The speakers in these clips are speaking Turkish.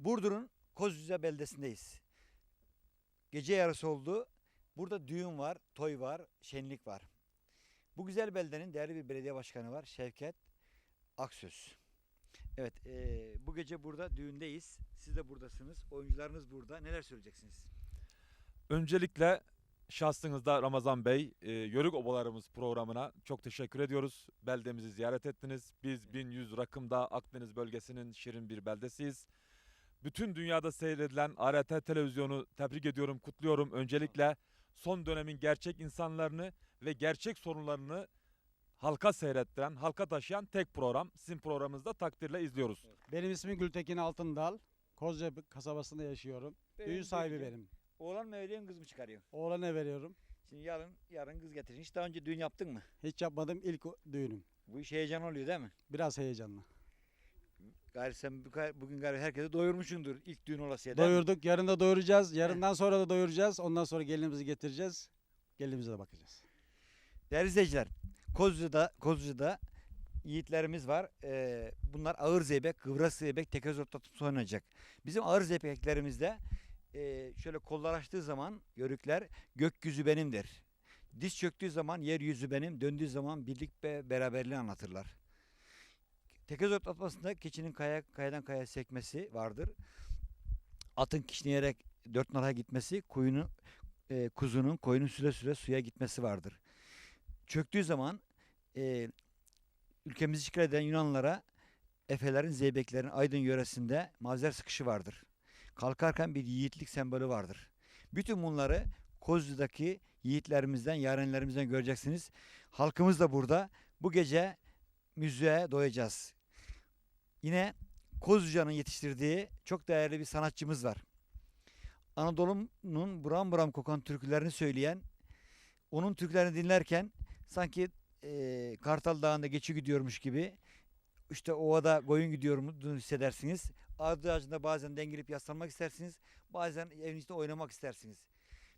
Burdur'un Kozluca beldesindeyiz. Gece yarısı oldu. Burada düğün var, toy var, şenlik var. Bu güzel beldenin değerli bir belediye başkanı var. Şevket Aksöz. Evet, eee, bu gece burada düğündeyiz. Siz de buradasınız. Oyuncularınız burada. Neler söyleyeceksiniz? Öncelikle şahsınızda Ramazan Bey, e, Yörük Obalarımız programına çok teşekkür ediyoruz. Beldemizi ziyaret ettiniz. Biz 1100 rakımda Akdeniz bölgesinin şirin bir beldesiyiz. Bütün dünyada seyredilen ART televizyonu tebrik ediyorum, kutluyorum. Öncelikle son dönemin gerçek insanlarını ve gerçek sorunlarını halka seyrettiren, halka taşıyan tek program. Sizin programınızda takdirle izliyoruz. Benim ismim Gültekin Altındal. Kozca kasabasında yaşıyorum. Düğün sahibi benim. Oğlan mı evleniyorsun, kız mı çıkarıyorsun? Oğlana veriyorum. Şimdi yarın yarın kız getirin. Hiç daha önce düğün yaptın mı? Hiç yapmadım ilk düğünüm. Bu iş heyecan oluyor değil mi? Biraz heyecanlı. Gayri sen bu- bugün gayri herkese doyurmuşsundur ilk düğün olasıya değil mi? Doyurduk. Yarın da doyuracağız. Yarından sonra da doyuracağız. Ondan sonra gelinimizi getireceğiz. Gelinimize de bakacağız. Değerli izleyiciler, Kozlu'da, Kozlu'da yiğitlerimiz var. Ee, bunlar ağır zeybek, kıvras zeybek, tekez ortatımsı oynayacak. Bizim ağır zeybeklerimizde e, şöyle kollar açtığı zaman yörükler gökyüzü benimdir. Diz çöktüğü zaman yeryüzü benim, döndüğü zaman birlik ve beraberliği anlatırlar. Tekez otlatmasında keçinin kaya, kayadan kaya sekmesi vardır. Atın kişneyerek dört nala gitmesi, kuyunu, e, kuzunun koyunun süre süre suya gitmesi vardır çöktüğü zaman e, ülkemizi işgal eden Yunanlılara Efelerin, Zeybeklerin Aydın yöresinde mazer sıkışı vardır. Kalkarken bir yiğitlik sembolü vardır. Bütün bunları Kozlu'daki yiğitlerimizden, yarenlerimizden göreceksiniz. Halkımız da burada. Bu gece müziğe doyacağız. Yine Kozluca'nın yetiştirdiği çok değerli bir sanatçımız var. Anadolu'nun buram buram kokan türkülerini söyleyen, onun türkülerini dinlerken sanki eee, Kartal Dağı'nda geçi gidiyormuş gibi işte ovada koyun gidiyormuş hissedersiniz. Ardı ağacında bazen dengelip yaslanmak istersiniz. Bazen evinizde oynamak istersiniz.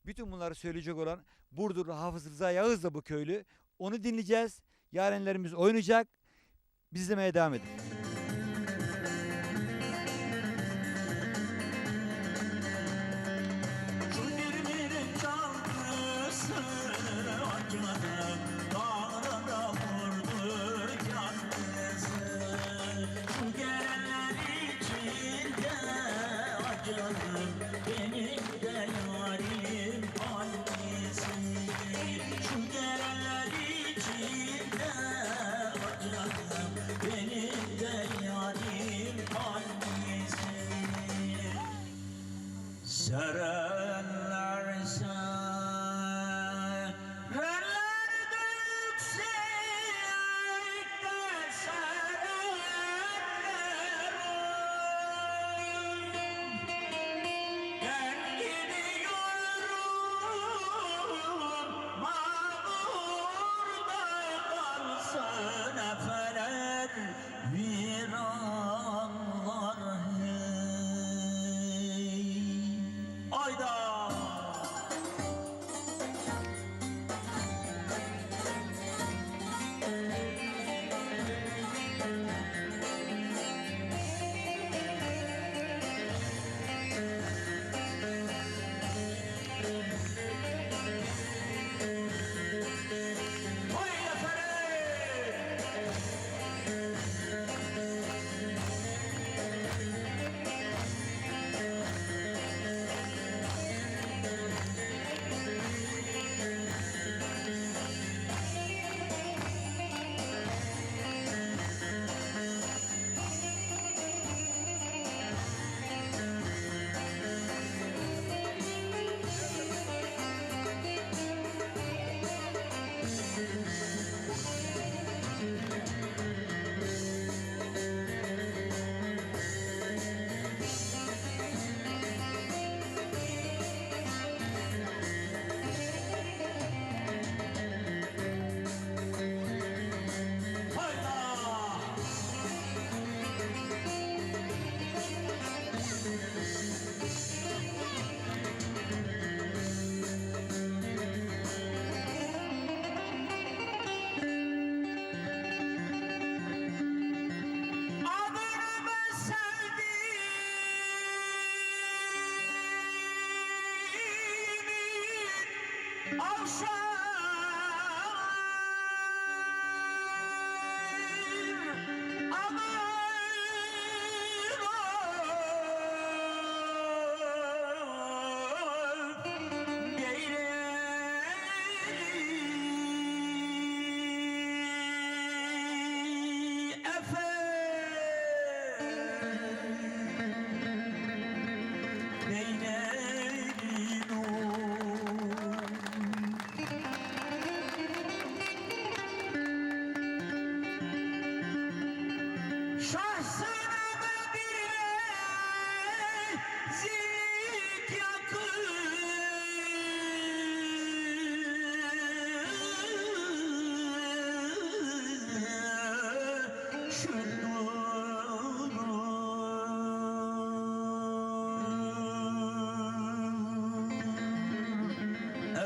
Bütün bunları söyleyecek olan Burdurlu Hafız Rıza Yağız da bu köylü. Onu dinleyeceğiz. Yarenlerimiz oynayacak. Biz izlemeye devam edin. Russia!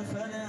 أفلا